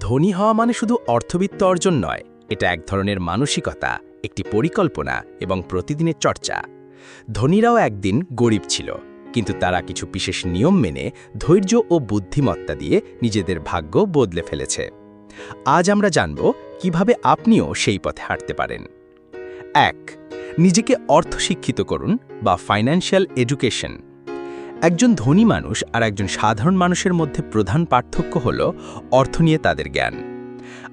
ধনী হওয়া মানে শুধু অর্থবিত্ত অর্জন নয়, এটা এক ধরনের মানসিকতা, একটি পরিকল্পনা এবং প্রতিদিনের চর্চা। ধনীরাও একদিন গরিব ছিল, কিন্তু তারা কিছু বিশেষ নিয়ম মেনে, ধৈর্য ও বুদ্ধিমত্তা দিয়ে নিজেদের ভাগ্য বদলে ফেলেছে। আজ আমরা জানব কীভাবে আপনিও সেই পথে হাঁটতে পারেন। এক, নিজেকে অর্থশিক্ষিত করুন বা ফাইন্যান্সিয়াল এডুকেশন একজন ধনী মানুষ আর একজন সাধারণ মানুষের মধ্যে প্রধান পার্থক্য হল অর্থ নিয়ে তাদের জ্ঞান।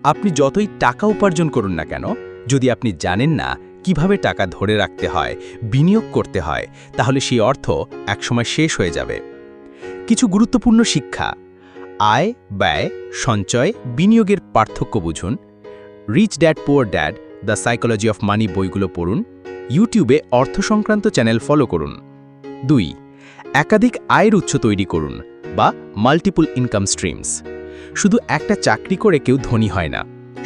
আপনি যতই টাকা উপার্জন করুন না কেন, যদি আপনি জানেন না কীভাবে টাকা ধরে রাখতে হয়, বিনিয়োগ করতে হয়, তাহলে সেই অর্থ একসময় শেষ হয়ে যাবে। কিছু গুরুত্বপূর্ণ শিক্ষা। আয়, ব্যয়, সঞ্চয়, বিনিয়োগের পার্থক্য বুঝুন। Rich dad poor dad the psychology of money বইগুলো পড়ুন। ইউটিউবে অর্থ সংক্রান্ত চ্যানেল ফলো করুন। দুই একাধিক আয়ের উৎস তৈরি করুন বা মাল্টিপল ইনকাম স্ট্রিমস শুধু একটা চাকরি করে কেউ ধনী হয় না।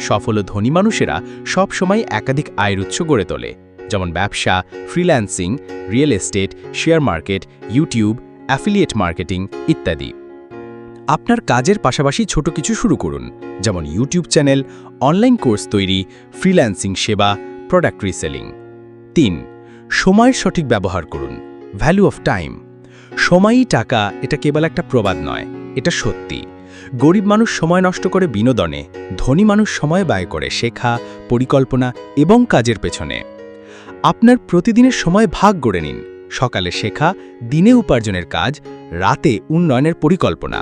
সফল ও ধনী মানুষেরা সব সময় একাধিক আয়ের উৎস গড়ে তোলে, যেমন ব্যবসা freelancing real estate share market YouTube affiliate marketing ইত্যাদি। আপনার কাজের পাশাপাশি ছোট কিছু শুরু করুন, যেমন ইউটিউব চ্যানেল অনলাইন কোর্স তৈরি ফ্রিল্যান্সিং সেবা প্রোডাক্ট রিসেলিং তিন, সময়ের সঠিক ব্যবহার করুন ভ্যালু অফ টাইম সময়ই টাকা, এটা কেবল একটা প্রবাদ নয়, এটা সত্যি। গরিব মানুষ সময় নষ্ট করে বিনোদনে, ধনী মানুষ সময় ব্যয় করে শেখা, পরিকল্পনা এবং কাজের পেছনে। আপনার প্রতিদিনের সময় ভাগ গড়ে নিন, সকালে শেখা, দিনে উপার্জনের কাজ, রাতে উন্নয়নের পরিকল্পনা।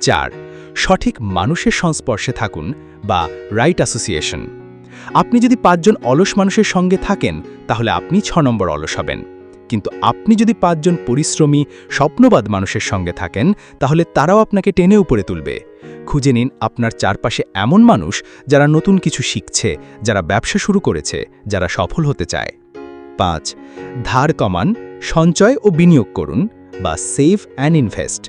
চার, সঠিক মানুষের সংস্পর্শে থাকুন বা রাইট অ্যাসোসিয়েশন আপনি যদি পাঁচজন অলস মানুষের সঙ্গে থাকেন, তাহলে আপনি ছ নম্বর অলস হবেন। কিন্তু আপনি যদি পাঁচজন পরিশ্রমী, স্বপ্নবাদ মানুষের সঙ্গে থাকেন, তাহলে তারাও আপনাকে টেনে উপরে তুলবে। খুঁজে নিন আপনার চারপাশে এমন মানুষ যারা নতুন কিছু শিখছে, যারা ব্যবসা শুরু করেছে, যারা সফল হতে চায়। পাঁচ, ধার কমান, সঞ্চয় ও বিনিয়োগ করুন বা সেভ অ্যান্ড ইনভেস্ট।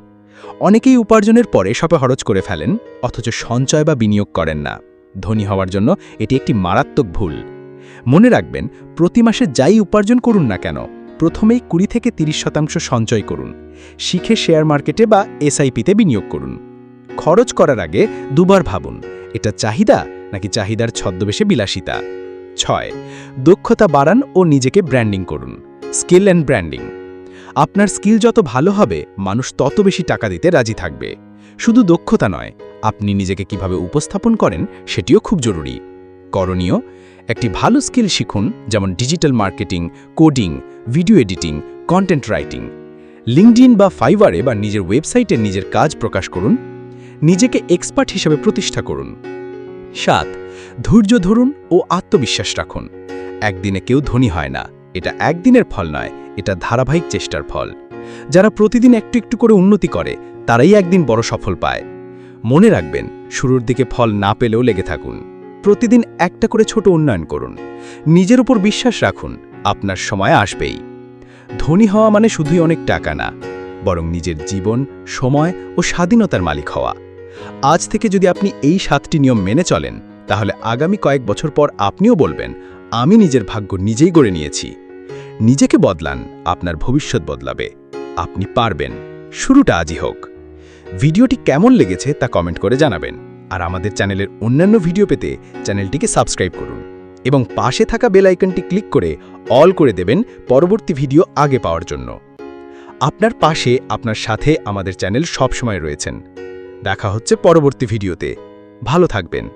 অনেকেই উপার্জনের পরে সবে খরচ করে ফেলেন, অথচ সঞ্চয় বা বিনিয়োগ করেন না। ধনী হওয়ার জন্য এটি একটি মারাত্মক ভুল। মনে রাখবেন, প্রতি মাসে যাই উপার্জন করুন না কেন প্রথমেই কুড়ি থেকে ৩০ শতাংশ সঞ্চয় করুন। শিখে শেয়ার মার্কেটে বা এসআইপিতে বিনিয়োগ করুন। খরচ করার আগে দুবার ভাবুন, এটা চাহিদা নাকি চাহিদার ছদ্মবেশে বিলাসিতা? ছয়, দক্ষতা বাড়ান ও নিজেকে ব্র্যান্ডিং করুন, স্কিল অ্যান্ড ব্র্যান্ডিং। আপনার স্কিল যত ভালো হবে, মানুষ তত বেশি টাকা দিতে রাজি থাকবে। শুধু দক্ষতা নয়, আপনি নিজেকে কীভাবে উপস্থাপন করেন, সেটিও খুব জরুরি। করণীয় একটি ভালো স্কিল শিখুন, যেমন digital marketing, coding, video editing, content writing. LinkedIn বা ফাইবারে বা নিজের ওয়েবসাইটে নিজের কাজ প্রকাশ করুন, নিজেকে এক্সপার্ট হিসেবে প্রতিষ্ঠা করুন। সাত, ধৈর্য ধরুন ও আত্মবিশ্বাস রাখুন। একদিনে কেউ ধনী হয় না, এটা একদিনের ফল নয়, এটা ধারাবাহিক চেষ্টার ফল। যারা প্রতিদিন একটু একটু করে উন্নতি করে, তারাই একদিন বড় সফল পায়। মনে রাখবেন, শুরুর দিকে ফল না পেলেও লেগে থাকুন। প্রতিদিন একটা করে ছোট উন্নয়ন করুন। নিজের উপর বিশ্বাস রাখুন, আপনার সময় আসবেই। ধনী হওয়া মানে শুধুই অনেক টাকা না, বরং নিজের জীবন, সময় ও স্বাধীনতার মালিক হওয়া। আজ থেকে যদি আপনি এই সাতটি নিয়ম মেনে চলেন, তাহলে আগামী কয়েক বছর পর আপনিও বলবেন, আমি নিজের ভাগ্য নিজেই গড়ে নিয়েছি। নিজেকে বদলান, আপনার ভবিষ্যৎ বদলাবে। আপনি পারবেন। শুরুটা আজই হোক। ভিডিওটি কেমন লেগেছে তা কমেন্ট করে জানাবেন। আর আমাদের চ্যানেলের অন্যান্য ভিডিও পেতে চ্যানেলটিকে সাবস্ক্রাইব করুন এবং পাশে থাকা বেল আইকনটি ক্লিক করে অল করে দেবেন পরবর্তী ভিডিও আগে পাওয়ার জন্য। আপনার পাশে, আপনার সাথে আমাদের চ্যানেল সবসময় রয়েছেন। দেখা হচ্ছে পরবর্তী ভিডিওতে। ভালো থাকবেন।